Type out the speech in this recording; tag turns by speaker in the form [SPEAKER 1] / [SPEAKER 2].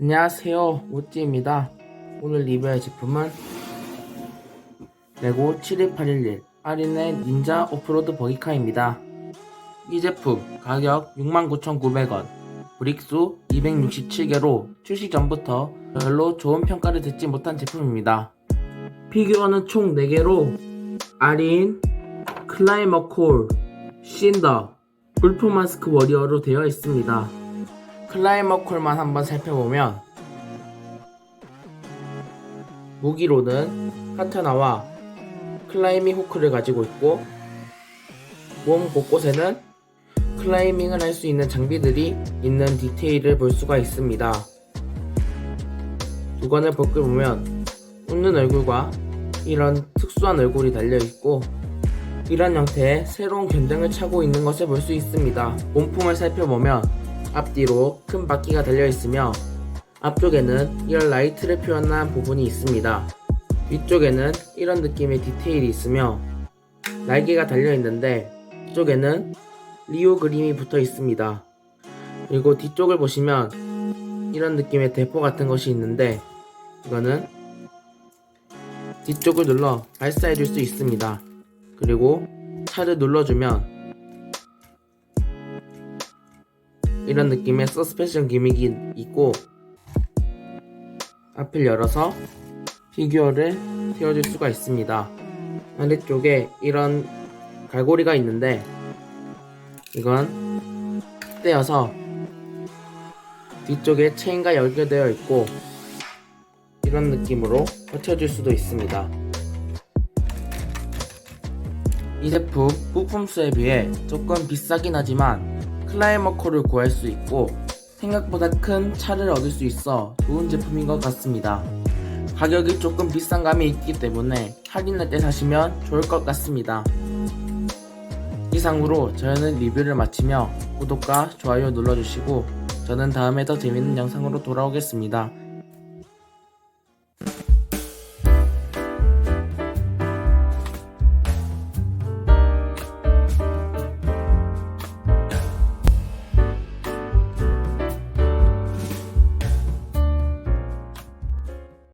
[SPEAKER 1] 안녕하세요. 우찌입니다. 오늘 리뷰할 제품은 레고 71811 아린의 닌자 오프로드 버기카입니다. 이 제품 가격 69,900원 브릭수 267개로 출시 전부터 별로 좋은 평가를 듣지 못한 제품입니다. 피규어는 총 4개로 아린, 클라이머 콜, 신더, 울프 마스크 워리어로 되어 있습니다 클라이머 콜만 한번 살펴보면 무기로는 카타나와 클라이밍 후크를 가지고 있고 몸 곳곳에는 클라이밍을 할 수 있는 장비들이 있는 디테일을 볼 수가 있습니다. 두건을 벗겨보면 웃는 얼굴과 이런 특수한 얼굴이 달려있고 이런 형태의 새로운 견장을 차고 있는 것을 볼 수 있습니다. 몸품을 살펴보면 앞뒤로 큰 바퀴가 달려 있으며 앞쪽에는 이런 라이트를 표현한 부분이 있습니다. 뒤쪽에는 이런 느낌의 디테일이 있으며 날개가 달려 있는데 뒤쪽에는 리오 그림이 붙어 있습니다. 그리고 뒤쪽을 보시면 이런 느낌의 대포 같은 것이 있는데 이거는 뒤쪽을 눌러 발사해 줄 수 있습니다. 그리고 차를 눌러주면 이런 느낌의 서스펜션 기믹이 있고 앞을 열어서 피규어를 태워줄 수가 있습니다. 아래쪽에 이런 갈고리가 있는데 이건 떼어서 뒤쪽에 체인과 연결되어 있고 이런 느낌으로 버텨줄 수도 있습니다. 이 제품 부품 수에 비해 조금 비싸긴 하지만 클라이머 콜을 구할 수 있고 생각보다 큰 차를 얻을 수 있어 좋은 제품인 것 같습니다. 가격이 조금 비싼 감이 있기 때문에 할인할 때 사시면 좋을 것 같습니다. 이상으로 저희는 리뷰를 마치며 구독과 좋아요 눌러주시고 저는 다음에 더 재밌는 영상으로 돌아오겠습니다.